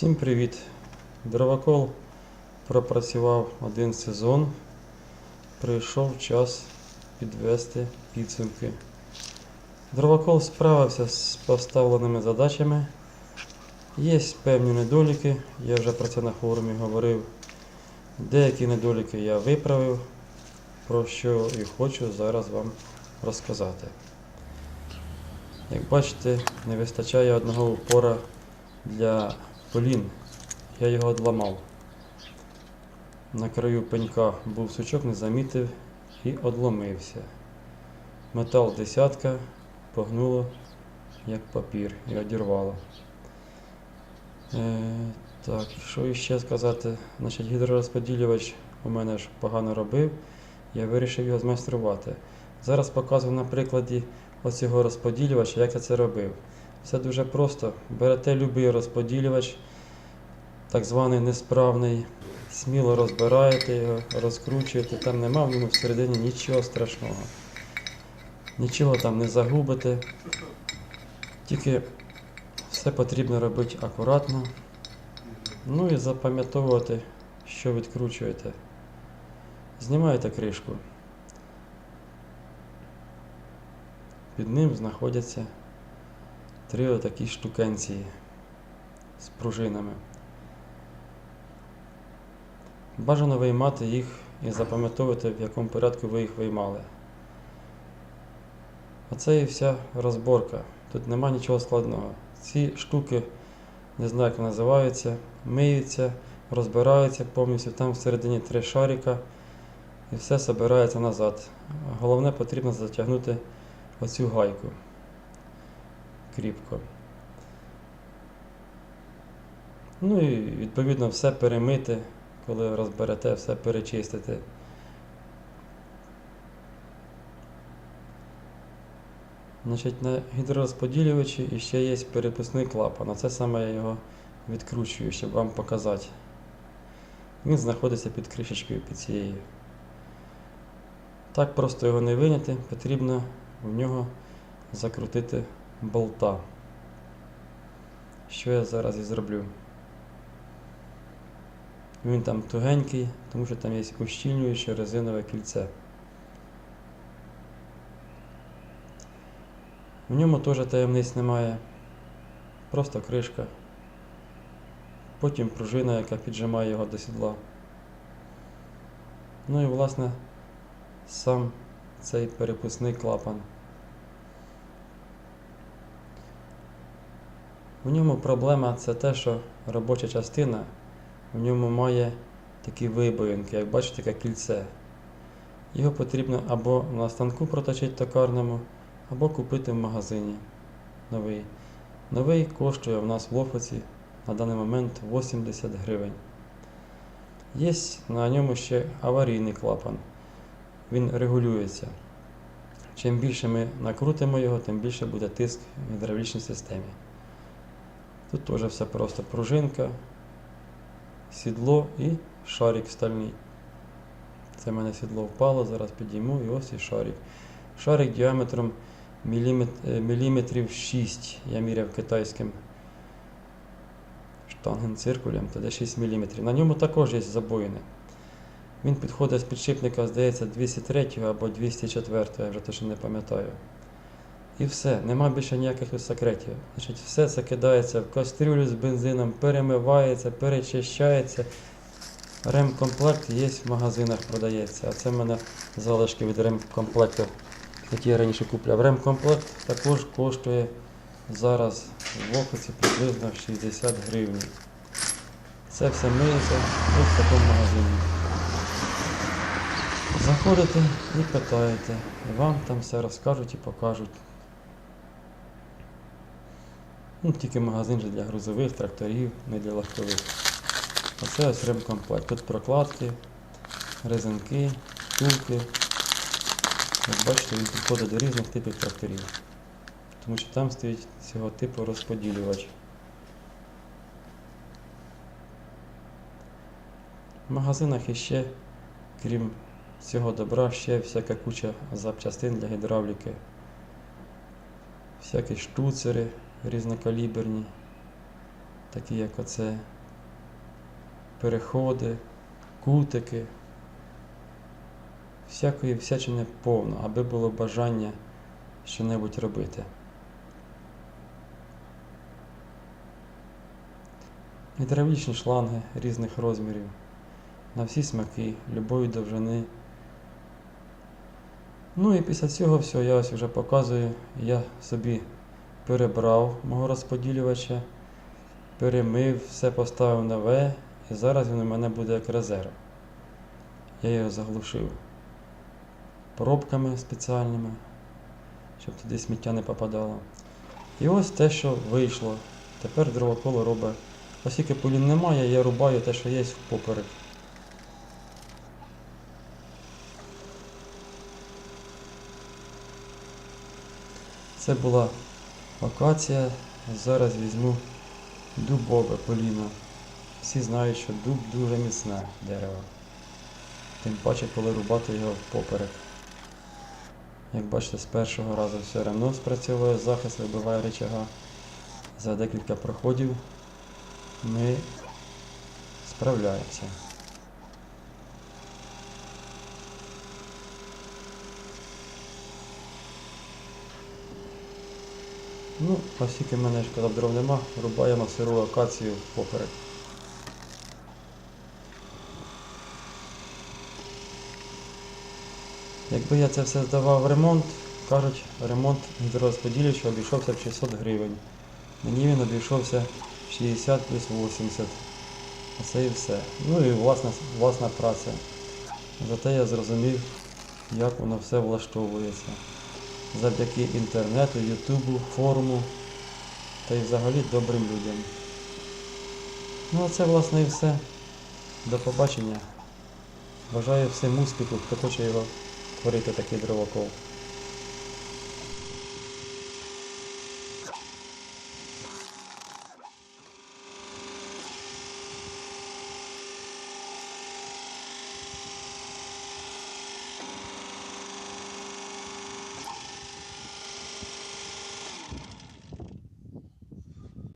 Всім привіт! Дровокол пропрацював один сезон. Прийшов час підвести підсумки. Дровокол справився з поставленими задачами. Є певні недоліки, я вже про це на форумі говорив. Деякі недоліки я виправив, про що і хочу зараз вам розказати. Як бачите, не вистачає одного упора для полін. Я його одламав. На краю пенька був сучок, не замітив і одломився. Метал десятка погнуло як папір і одірвало. Е, так, що іще сказати? Значить, гідророзподілювач у мене ж погано робив, я вирішив його змайструвати. Зараз показую на прикладі оцього розподілювача, як я це робив. Все дуже просто. Берете будь-який розподілювач, так званий несправний, сміло розбираєте його, розкручуєте, там нема в ньому всередині нічого страшного. Нічого там не загубите. Тільки все потрібно робити акуратно. Ну і запам'ятовувати, що відкручуєте. Знімаєте кришку. Під ним знаходяться три отакі штукенції з пружинами. Бажано виймати їх і запам'ятовувати, в якому порядку ви їх виймали. Оце і вся розборка. Тут нема нічого складного. Ці штуки, не знаю, як називаються, миються, розбираються повністю. Там всередині три шарика і все збирається назад. Головне потрібно затягнути оцю гайку кріпко. Ну і відповідно все перемити, коли розберете, все перечистити. Значить, на гідророзподілювачі іще є перепускний клапан. Оце саме я його відкручую, щоб вам показати. Він знаходиться під кришечкою під цією. Так просто його не виняти, потрібно в нього закрутити болта. Що я зараз і зроблю. Він там тугенький, тому що там є ущільнююче резинове кільце. В ньому теж таємниць немає. Просто кришка. Потім пружина, яка піджимає його до сідла. Ну і власне сам цей перепускний клапан. В ньому проблема це те, що робоча частина в ньому має такі вибоїнки, як бачите, таке кільце. Його потрібно або на станку проточити токарному, або купити в магазині новий. Новий коштує в нас в офісі на даний момент 80 гривень. Є на ньому ще аварійний клапан. Він регулюється. Чим більше ми накрутимо його, тим більше буде тиск в гідравлічній системі. Тут теж все просто пружинка, сідло і шарик стальний. Це в мене сідло впало, зараз підійму і ось і шарик. Шарик діаметром е, міліметрів 6. Я міряв китайським штангенциркулем, тоді 6 мм. На ньому також є забоїни. Він підходить з підшипника, здається, 203 або 204, я вже точно не пам'ятаю. І все, нема більше ніяких секретів. Значить, все це кидається в кастрюлю з бензином, перемивається, перечищається. Ремкомплект є в магазинах, продається. А це в мене залишки від ремкомплекту, які я раніше купляв. Ремкомплект також коштує зараз в офісі приблизно 60 гривень. Це все миється в такому магазині. Заходите і питаєте, вам там все розкажуть і покажуть. Ну, тільки магазин же для грузових тракторів, не для легкових. Оце ось ремкомплект. Тут прокладки, резинки, втулки. Як бачите, він підходить до різних типів тракторів. Тому що там стоїть цього типу розподілювач. В магазинах іще, крім цього добра, ще всяка куча запчастин для гідравліки. Всякі штуцери різнокаліберні. такі як оце переходи, кутики. Всякої всячини повно, аби було бажання що-небудь робити. Гідравлічні шланги різних розмірів, на всі смаки, любої довжини. Ну і після цього всього я ось вже показую, я собі перебрав мого розподілювача, перемив, все поставив нове, і зараз він у мене буде як резерв. Я його заглушив пробками спеціальними, щоб туди сміття не попадало. І ось те, що вийшло. Тепер дровоколо робить. Оскільки полін немає, я рубаю те, що є впоперек. Це була акація. Зараз візьму дубове поліно. Всі знають, що дуб дуже міцне дерево. Тим паче, коли рубати його впоперек. Як бачите, з першого разу все равно спрацьовує захист, вибиває рычага. За декілька проходів ми справляємося. Ну, оскільки в мене ж дров нема, рубаємо сиру акацію поперек. Якби я це все здавав в ремонт, кажуть, ремонт гідророзподілювача обійшовся в 600 гривень. Мені він обійшовся 60 плюс 80. А це і все. Ну і власна, власна праця. Зате я зрозумів, як воно все влаштовується. Завдяки інтернету, Ютубу, форуму та й взагалі добрим людям. Ну а це власне і все. До побачення. Бажаю всім успіху, хто хоче його творити такий дровокол.